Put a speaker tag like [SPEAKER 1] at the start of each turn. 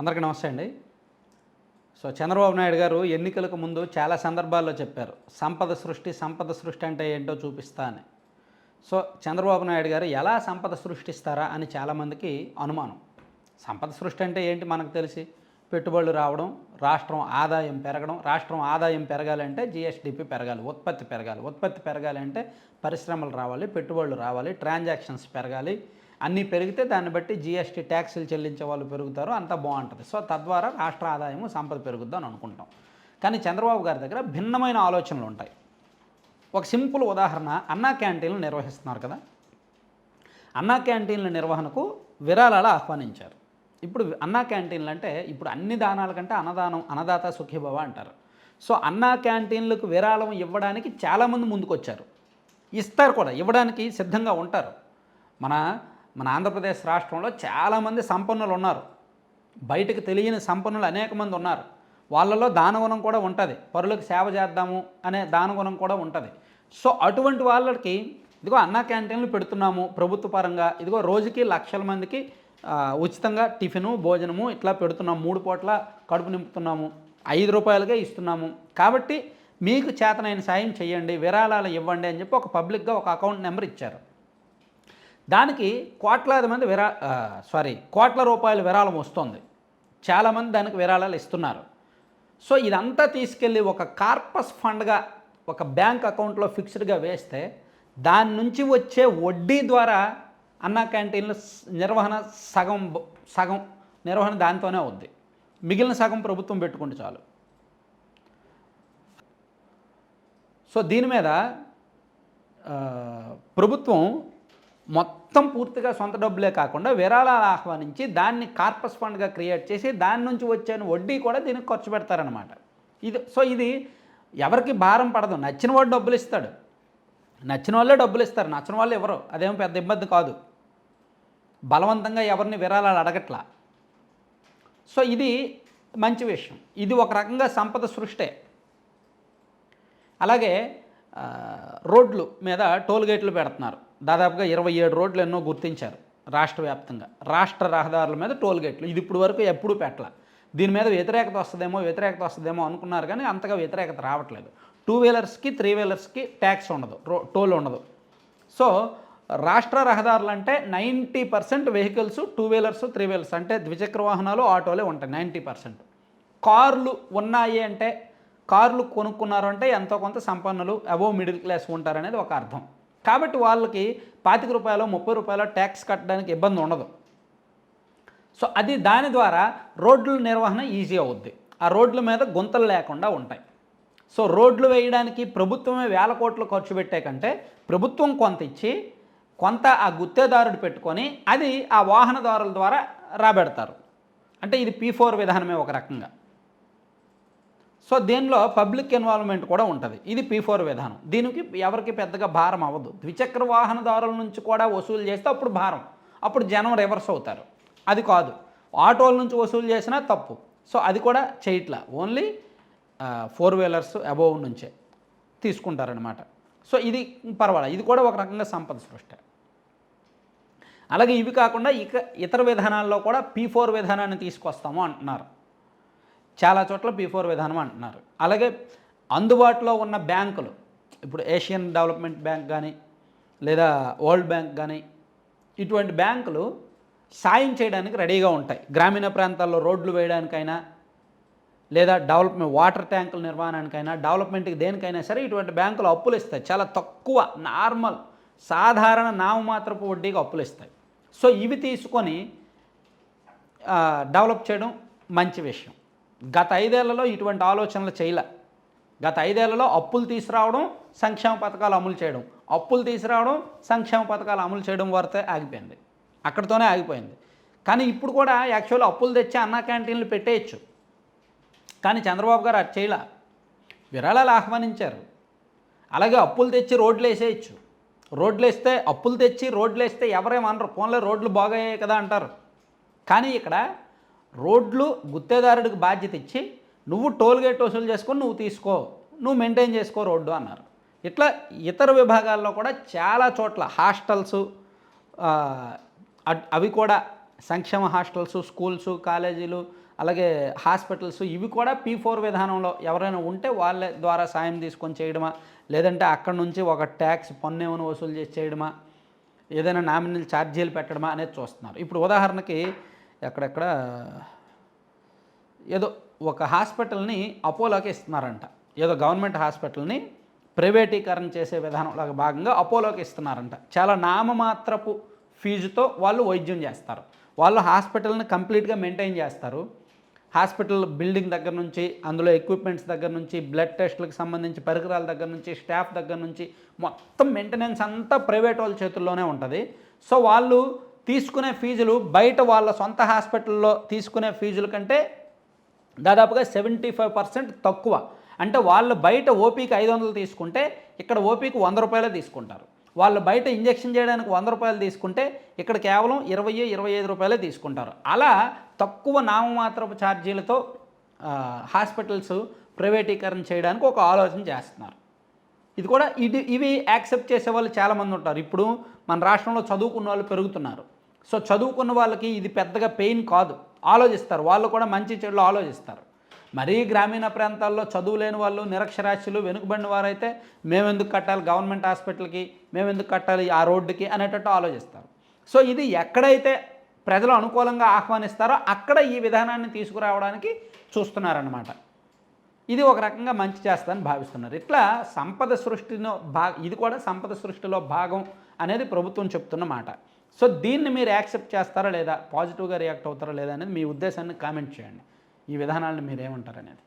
[SPEAKER 1] అందరికీ నమస్తే అండి. సో చంద్రబాబు నాయుడు గారు ఎన్నికలకు ముందు చాలా సందర్భాల్లో చెప్పారు సంపద సృష్టి సంపద సృష్టి అంటే ఏంటో చూపిస్తా అని. సో చంద్రబాబు నాయుడు గారు ఎలా సంపద సృష్టిస్తారా అని చాలామందికి అనుమానం. సంపద సృష్టి అంటే ఏంటి మనకు తెలిసి? పెట్టుబడులు రావడం రాష్ట్రం ఆదాయం పెరగడం రాష్ట్రం ఆదాయం పెరగాలంటే జిఎస్డిపి పెరగాలి ఉత్పత్తి పెరగాలి. ఉత్పత్తి పెరగాలి అంటే పరిశ్రమలు రావాలి పెట్టుబడులు రావాలి ట్రాన్సాక్షన్స్ పెరగాలి అన్నీ పెరిగితే దాన్ని బట్టి జిఎస్టీ ట్యాక్సులు చెల్లించే వాళ్ళు పెరుగుతారు అంతా బాగుంటుంది. సో తద్వారా రాష్ట్ర ఆదాయము సంపద పెరుగుద్దని అనుకుంటాం. కానీ చంద్రబాబు గారి దగ్గర భిన్నమైన ఆలోచనలు ఉంటాయి. ఒక సింపుల్ ఉదాహరణ అన్నా క్యాంటీన్లు నిర్వహిస్తున్నారు కదా? అన్నా క్యాంటీన్ల నిర్వహణకు విరాళాలు ఆహ్వానించారు. ఇప్పుడు అన్నా క్యాంటీన్లు అంటే ఇప్పుడు అన్ని దానాల కంటే అన్నదానం అన్నదాత సుఖీభవ అంటారు. సో అన్నా క్యాంటీన్లకు విరాళం ఇవ్వడానికి చాలామంది ముందుకొచ్చారు. ఇస్తారు కూడా ఇవ్వడానికి సిద్ధంగా ఉంటారు. మన మన ఆంధ్రప్రదేశ్ రాష్ట్రంలో చాలామంది సంపన్నులు ఉన్నారు. బయటకు తెలియని సంపన్నులు అనేక మంది ఉన్నారు. వాళ్ళలో దానగుణం కూడా ఉంటుంది. పరులకు సేవ చేద్దాము అనే దానగుణం కూడా ఉంటుంది. సో అటువంటి వాళ్ళకి ఇదిగో అన్న క్యాంటీన్లు పెడుతున్నాము ప్రభుత్వ పరంగా. ఇదిగో రోజుకి లక్షల మందికి ఉచితంగా టిఫిను భోజనము ఇట్లా పెడుతున్నాము. మూడు పూట్ల కడుపు నింపుతున్నాము. ఐదు రూపాయలుగా ఇస్తున్నాము. కాబట్టి మీకు చేతనైన సాయం చేయండి. విరాళాలు ఇవ్వండి అని చెప్పి ఒక పబ్లిక్గా ఒక అకౌంట్ నెంబర్ ఇచ్చారు. దానికి కోట్లాది మంది విరా సారీ కోట్ల రూపాయల విరాళం వస్తుంది. చాలామంది దానికి విరాళాలు ఇస్తున్నారు. సో ఇదంతా తీసుకెళ్ళి ఒక కార్పస్ ఫండ్గా ఒక బ్యాంక్ అకౌంట్లో ఫిక్స్డ్గా వేస్తే దాని నుంచి వచ్చే వడ్డీ ద్వారా అన్న క్యాంటీన్ల నిర్వహణ సగం సగం నిర్వహణ దానితోనే అవుద్ది. మిగిలిన సగం ప్రభుత్వం పెట్టుకుంటే చాలు. సో దీని మీద ప్రభుత్వం మొత్తం పూర్తిగా సొంత డబ్బులే కాకుండా విరాళాలు ఆహ్వానించి దాన్ని కార్పస్ ఫండ్గా క్రియేట్ చేసి దాని నుంచి వచ్చే వడ్డీ కూడా దీనికి ఖర్చు పెడతారనమాట ఇది సో ఇది ఎవరికి భారం పడదు. నచ్చిన వాడు డబ్బులు ఇస్తాడు. నచ్చిన వాళ్ళే డబ్బులు ఇస్తారు. నచ్చిన వాళ్ళు ఎవరు? అదేం పెద్ద ఇబ్బంది కాదు. బలవంతంగా ఎవరిని విరాళాలు అడగట్లా. సో ఇది మంచి విషయం. ఇది ఒక రకంగా సంపద సృష్టే. అలాగే రోడ్లు మీద టోల్ గేట్లు పెడుతున్నారు. దాదాపుగా ఇరవై ఏడు రోడ్లు ఎన్నో గుర్తించారు రాష్ట్ర వ్యాప్తంగా రాష్ట్ర రహదారుల మీద టోల్ గేట్లు. ఇది ఇప్పుడు వరకు ఎప్పుడూ పెట్టల. దీని మీద వ్యతిరేకత వస్తుందేమో వ్యతిరేకత వస్తుందేమో అనుకున్నారు కానీ అంతగా వ్యతిరేకత రావట్లేదు. టూ వీలర్స్కి త్రీ వీలర్స్కి ట్యాక్స్ ఉండదు రో టోల్ ఉండదు. సో రాష్ట్ర రహదారులు అంటే ninety percent vehicles two wheelers three wheelers అంటే ద్విచక్ర వాహనాలు ఆటోలే ఉంటాయి నైంటీ పర్సెంట్. కార్లు ఉన్నాయి అంటే కార్లు కొనుక్కున్నారు అంటే ఎంతో కొంత సంపన్నులు అబోవ్ మిడిల్ క్లాస్ ఉంటారనేది ఒక అర్థం. కాబట్టి వాళ్ళకి పాతిక రూపాయలు ముప్పై రూపాయలు ట్యాక్స్ కట్టడానికి ఇబ్బంది ఉండదు. సో అది దాని ద్వారా రోడ్ల నిర్వహణ ఈజీ అవుద్ది. ఆ రోడ్ల మీద గుంతలు లేకుండా ఉంటాయి. సో రోడ్లు వేయడానికి ప్రభుత్వమే వేల కోట్లు ఖర్చు పెట్టే కంటే ప్రభుత్వం కొంత ఇచ్చి కొంత ఆ గుత్తేదారుడు పెట్టుకొని అది ఆ వాహనదారుల ద్వారా రాబెడతారు. అంటే ఇది పీ ఫోర్ విధానమే ఒక రకంగా. సో దీనిలో పబ్లిక్ ఇన్వాల్వ్మెంట్ కూడా ఉంటుంది. ఇది పీ ఫోర్ విధానం. దీనికి ఎవరికి పెద్దగా భారం అవ్వదు. ద్విచక్ర వాహనదారుల నుంచి కూడా వసూలు చేస్తే అప్పుడు భారం. అప్పుడు జనం రివర్స్ అవుతారు. అది కాదు. ఆటోల నుంచి వసూలు చేసినా తప్పు. సో అది కూడా చేయట్లా. ఓన్లీ ఫోర్ వీలర్స్ అబోవ్ నుంచే తీసుకుంటారనమాట సో ఇది పర్వాలేదు. ఇది కూడా ఒక రకంగా సంపద సృష్టి. అలాగే ఇవి కాకుండా ఇక ఇతర విధానాల్లో కూడా పీ ఫోర్ విధానాన్ని తీసుకొస్తాము అంటున్నారు. చాలా చోట్ల పీ ఫోర్ విధానం అంటున్నారు. అలాగే అందుబాటులో ఉన్న బ్యాంకులు ఇప్పుడు ఏషియన్ డెవలప్మెంట్ బ్యాంక్ కానీ లేదా వరల్డ్ బ్యాంక్ కానీ ఇటువంటి బ్యాంకులు సాయం చేయడానికి రెడీగా ఉంటాయి. గ్రామీణ ప్రాంతాల్లో రోడ్లు వేయడానికైనా లేదా డెవలప్మెంట్ వాటర్ ట్యాంకుల నిర్మాణానికైనా డెవలప్మెంట్కి దేనికైనా సరే ఇటువంటి బ్యాంకులు అప్పులు ఇస్తాయి. చాలా తక్కువ నార్మల్ సాధారణ నామమాత్రపు వడ్డీకి అప్పులు ఇస్తాయి. సో ఇవి తీసుకొని డెవలప్ చేయడం మంచి విషయం. గత ఐదేళ్ళలో ఇటువంటి ఆలోచనలు చేయలే. గత ఐదేళ్ళలో అప్పులు తీసుకురావడం సంక్షేమ పథకాలు అమలు చేయడం. అప్పులు తీసుకురావడం సంక్షేమ పథకాలు అమలు చేయడం వరకే ఆగిపోయింది. అక్కడితోనే ఆగిపోయింది. కానీ ఇప్పుడు కూడా యాక్చువల్ అప్పులు తెచ్చి అన్నా క్యాంటీన్లు పెట్టేయచ్చు. కానీ చంద్రబాబు గారు అది చేయలే. విరాళాలు ఆహ్వానించారు. అలాగే అప్పులు తెచ్చి రోడ్లు వేసేయచ్చు. రోడ్లు వేస్తే అప్పులు తెచ్చి రోడ్లు వేస్తే ఎవరేమనరు ఫోన్లో రోడ్లు బాగయ్యాయి కదా అంటారు. కానీ ఇక్కడ రోడ్లు గుత్తేదారుడికి బాధ్యత ఇచ్చి నువ్వు టోల్గేట్ వసూలు చేసుకొని నువ్వు తీసుకో నువ్వు మెయింటైన్ చేసుకో రోడ్డు అన్నారు. ఇట్లా ఇతర విభాగాల్లో కూడా చాలా చోట్ల హాస్టల్స్ అవి కూడా సంక్షేమ హాస్టల్స్ స్కూల్స్ కాలేజీలు అలాగే హాస్పిటల్స్ ఇవి కూడా పీ ఫోర్ విధానంలో ఎవరైనా ఉంటే వాళ్ళ ద్వారా సాయం తీసుకొని చేయడమా? లేదంటే అక్కడ నుంచి ఒక ట్యాక్స్ పన్ను ఏమైనా వసూలు చేసి చేయడమా? ఏదైనా నామినల్ ఛార్జీలు పెట్టడమా అనేది చూస్తున్నారు. ఇప్పుడు ఉదాహరణకి ఎక్కడెక్కడ ఏదో ఒక హాస్పిటల్ని అపోలోకి ఇస్తున్నారంట. ఏదో గవర్నమెంట్ హాస్పిటల్ని ప్రైవేటీకరణ చేసే విధానంలో భాగంగా అపోలోకి ఇస్తున్నారంట. చాలా నామమాత్రపు ఫీజుతో వాళ్ళు వైద్యం చేస్తారు. వాళ్ళు హాస్పిటల్ని కంప్లీట్గా మెయింటైన్ చేస్తారు. హాస్పిటల్ బిల్డింగ్ దగ్గర నుంచి అందులో ఎక్విప్మెంట్స్ దగ్గర నుంచి బ్లడ్ టెస్ట్లకు సంబంధించి పరికరాల దగ్గర నుంచి స్టాఫ్ దగ్గర నుంచి మొత్తం మెయింటెనెన్స్ అంతా ప్రైవేట్ వాళ్ళ చేతుల్లోనే ఉంటుంది. సో వాళ్ళు తీసుకునే ఫీజులు బయట వాళ్ళ సొంత హాస్పిటల్లో తీసుకునే ఫీజుల కంటే దాదాపుగా సెవెంటీ ఫైవ్ పర్సెంట్ తక్కువ. అంటే వాళ్ళు బయట ఓపీకి ఐదు వందలు తీసుకుంటే ఇక్కడ ఓపీకి వంద రూపాయలే తీసుకుంటారు. వాళ్ళు బయట ఇంజెక్షన్ చేయడానికి వంద రూపాయలు తీసుకుంటే ఇక్కడ కేవలం ఇరవై ఇరవై ఐదు రూపాయలే తీసుకుంటారు. అలా తక్కువ నామమాత్రపు ఛార్జీలతో హాస్పిటల్స్ ప్రైవేటీకరణ చేయడానికి ఒక ఆలోచన చేస్తున్నారు. ఇది కూడా ఇది ఇవి యాక్సెప్ట్ చేసే వాళ్ళు చాలామంది ఉంటారు. ఇప్పుడు మన రాష్ట్రంలో చదువుకున్న వాళ్ళు పెరుగుతున్నారు. సో చదువుకున్న వాళ్ళకి ఇది పెద్దగా పెయిన్ కాదు. ఆలోచిస్తారు. వాళ్ళు కూడా మంచి చెడులు ఆలోచిస్తారు. మరీ గ్రామీణ ప్రాంతాల్లో చదువు లేని వాళ్ళు నిరక్షరాస్యులు వెనుకబడిన వారైతే మేమెందుకు కట్టాలి గవర్నమెంట్ హాస్పిటల్కి మేమెందుకు కట్టాలి ఆ రోడ్డుకి అనేటట్టు ఆలోచిస్తారు. సో ఇది ఎక్కడైతే ప్రజలు అనుకూలంగా ఆహ్వానిస్తారో అక్కడ ఈ విధానాన్ని తీసుకురావడానికి చూస్తున్నారన్నమాట. ఇది ఒక రకంగా మంచి చేస్తానని భావిస్తున్నారు. ఇట్లా సంపద సృష్టిలో భా ఇది కూడా సంపద సృష్టిలో భాగం అనేది ప్రభుత్వం చెప్తున్న మాట. సో దీన్ని మీరు యాక్సెప్ట్ చేస్తారా లేదా పాజిటివ్గా రియాక్ట్ అవుతారా లేదా అనేది మీ ఉద్దేశాన్ని కామెంట్ చేయండి. ఈ విధానాలను మీరు ఏమంటారు అనేది